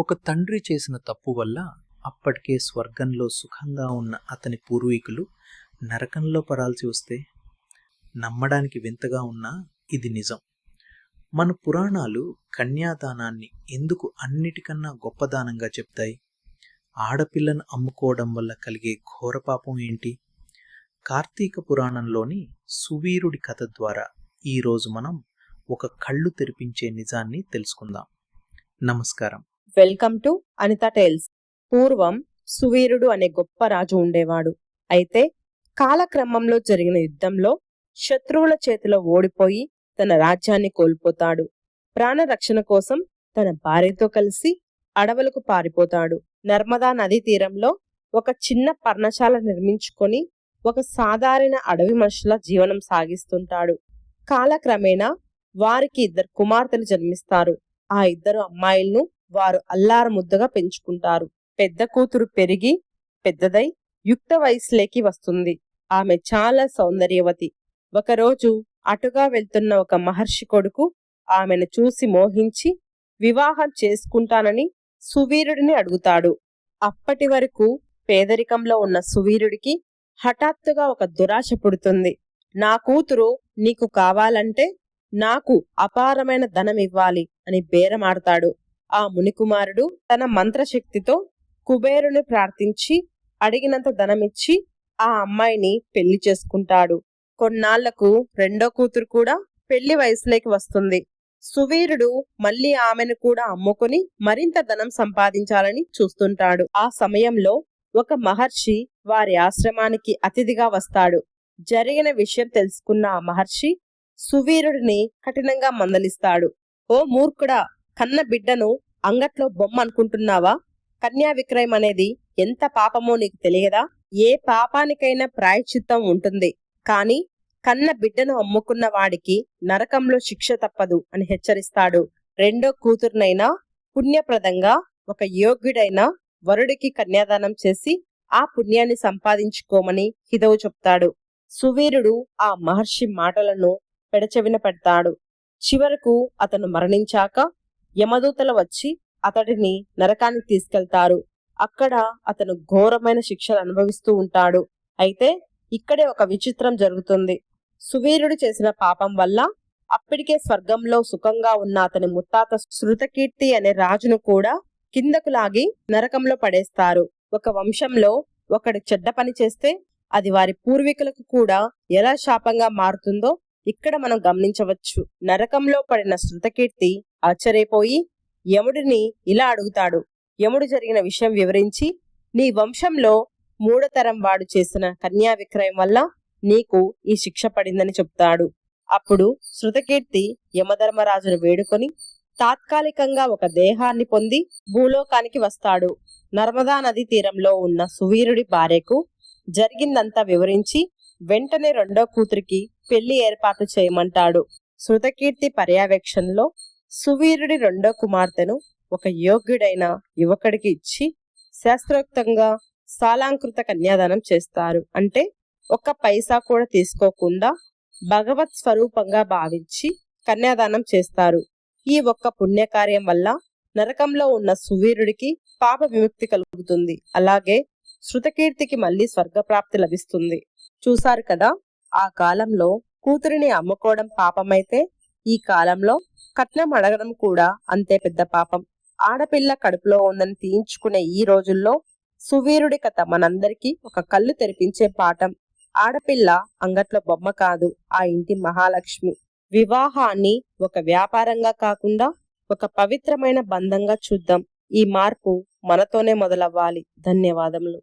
ఒక తండ్రి చేసిన తప్పు వల్ల అప్పటికే స్వర్గంలో సుఖంగా ఉన్న అతని పూర్వీకులు నరకంలో పడాల్సి వస్తే నమ్మడానికి వింతగా ఉన్నా ఇది నిజం. మన పురాణాలు కన్యాదానాన్ని ఎందుకు అన్నిటికన్నా గొప్పదానంగా చెప్తాయి? ఆడపిల్లను అమ్ముకోవడం వల్ల కలిగే ఘోరపాపం ఏంటి? కార్తీక పురాణంలోని సువీరుడి కథ ద్వారా ఈరోజు మనం ఒక కళ్ళు తెరిపించే నిజాన్ని తెలుసుకుందాం. నమస్కారం. Welcome to Anitha tales. పూర్వం సువీరుడు అనే గొప్ప రాజు ఉండేవాడు. అయితే కాలక్రమంలో జరిగిన యుద్ధంలో శత్రువుల చేతిలో ఓడిపోయి తన రాజ్యాన్ని కోల్పోతాడు. ప్రాణరక్షణ కోసం తన భార్యతో కలిసి అడవులకు పారిపోతాడు. నర్మదా నదీ తీరంలో ఒక చిన్న పర్ణశాల నిర్మించుకొని ఒక సాధారణ అడవి మనుషుల జీవనం సాగిస్తుంటాడు. కాలక్రమేణా వారికి ఇద్దరు కుమార్తెలు జన్మిస్తారు. ఆ ఇద్దరు అమ్మాయిలను వారు అల్లారు ముద్దగా పెంచుకుంటారు. పెద్ద కూతురు పెరిగి పెద్దదై యుక్త వయసులోకి వస్తుంది. ఆమె చాలా సౌందర్యవతి. ఒకరోజు అటుగా వెళ్తున్న ఒక మహర్షి కొడుకు ఆమెను చూసి మోహించి వివాహం చేసుకుంటానని సువీరుడిని అడుగుతాడు. అప్పటి వరకు పేదరికంలో ఉన్న సువీరుడికి హఠాత్తుగా ఒక దురాశ పుడుతుంది. నా కూతురు నీకు కావాలంటే నాకు అపారమైన ధనం ఇవ్వాలి అని బేరమాడతాడు. ఆ మునికుమారుడు తన మంత్రశక్తితో కుబేరుని ప్రార్థించి అడిగినంత ధనమిచ్చి ఆ అమ్మాయిని పెళ్ళి చేసుకుంటాడు. కొన్నాళ్ళకు రెండో కూతురు కూడా పెళ్ళి వయసులోకి వస్తుంది. సువీరుడు మళ్ళీ ఆమెను కూడా అమ్ముకుని మరింత ధనం సంపాదించాలని చూస్తుంటాడు. ఆ సమయంలో ఒక మహర్షి వారి ఆశ్రమానికి అతిథిగా వస్తాడు. జరిగిన విషయం తెలుసుకున్న ఆ మహర్షి సువీరుడిని కఠినంగా మందలిస్తాడు. ఓ మూర్ఖుడా కన్న బిడ్డను అంగట్లో బొమ్మ అనుకుంటున్నావా? కన్యా విక్రయం అనేది ఎంత పాపమో నీకు తెలియదా? ఏ పాపానికైనా ప్రాయశ్చిత్తం ఉంటుంది. కాని కన్న బిడ్డను అమ్ముకున్న వాడికి నరకంలో శిక్ష తప్పదు అని హెచ్చరిస్తాడు. రెండో కూతురునైనా పుణ్యప్రదంగా ఒక యోగ్యుడైన వరుడికి కన్యాదానం చేసి ఆ పుణ్యాన్ని సంపాదించుకోమని హిదవు చెప్తాడు. సువీరుడు ఆ మహర్షి మాటలను పెడచెవిన పెడతాడు. చివరకు అతను మరణించాక యమదూతలు వచ్చి అతడిని నరకానికి తీసుకెళ్తారు. అక్కడ అతను ఘోరమైన శిక్షలు అనుభవిస్తూ ఉంటాడు. అయితే ఇక్కడే ఒక విచిత్రం జరుగుతుంది. సువీరుడు చేసిన పాపం వల్ల అప్పటికే స్వర్గంలో సుఖంగా ఉన్న అతని ముత్తాత శృతకీర్తి అనే రాజును కూడా కిందకు లాగి నరకంలో పడేస్తారు. ఒక వంశంలో ఒకడు చెడ్డ పని చేస్తే అది వారి పూర్వీకులకు కూడా ఎలా శాపంగా మారుతుందో ఇక్కడ మనం గమనించవచ్చు. నరకంలో పడిన శృతకీర్తి ఆశ్చర్యపోయి యముడిని ఇలా అడుగుతాడు యముడు జరిగిన విషయం వివరించి నీ వంశంలో మూడతరం వాడు చేసిన కన్యా విక్రయం వల్ల నీకు ఈ శిక్ష పడిందని చెప్తాడు. అప్పుడు శృతకీర్తి యమధర్మరాజును వేడుకొని తాత్కాలికంగా ఒక దేహాన్ని పొంది భూలోకానికి వస్తాడు. నర్మదా నది తీరంలో ఉన్న సువీరుడి భార్యకు జరిగిందంతా వివరించి వెంటనే రెండో కూతురికి పెళ్ళి ఏర్పాటు చేయమంటాడు. శృతకీర్తి పర్యవేక్షణలో సువీరుడి రెండో కుమార్తెను ఒక యోగ్యుడైన యువకుడికి ఇచ్చి శాస్త్రోక్తంగా సాలాంకృత కన్యాదానం చేస్తారు. అంటే ఒక్క పైసా కూడా తీసుకోకుండా భగవత్ స్వరూపంగా భావించి కన్యాదానం చేస్తారు. ఈ ఒక్క పుణ్యకార్యం వల్ల నరకంలో ఉన్న సువీరుడికి పాప విముక్తి కలుగుతుంది. అలాగే శృతకీర్తికి మళ్ళీ స్వర్గప్రాప్తి లభిస్తుంది. చూశారు కదా ఆ కాలంలో కూతురిని అమ్ముకోవడం పాపమైతే ఈ కాలంలో కట్నం అడగడం కూడా అంతే పెద్ద పాపం. ఆడపిల్ల కడుపులో ఉందని తీయించుకునే ఈ రోజుల్లో సువీరుడి కథ మనందరికీ ఒక కళ్ళు తెరిపించే పాఠం. ఆడపిల్ల అంగట్లో బొమ్మ కాదు ఆ ఇంటి మహాలక్ష్మి. వివాహాన్ని ఒక వ్యాపారంగా కాకుండా ఒక పవిత్రమైన బంధంగా చూద్దాం. ఈ మార్పు మనతోనే మొదలవ్వాలి. ధన్యవాదములు.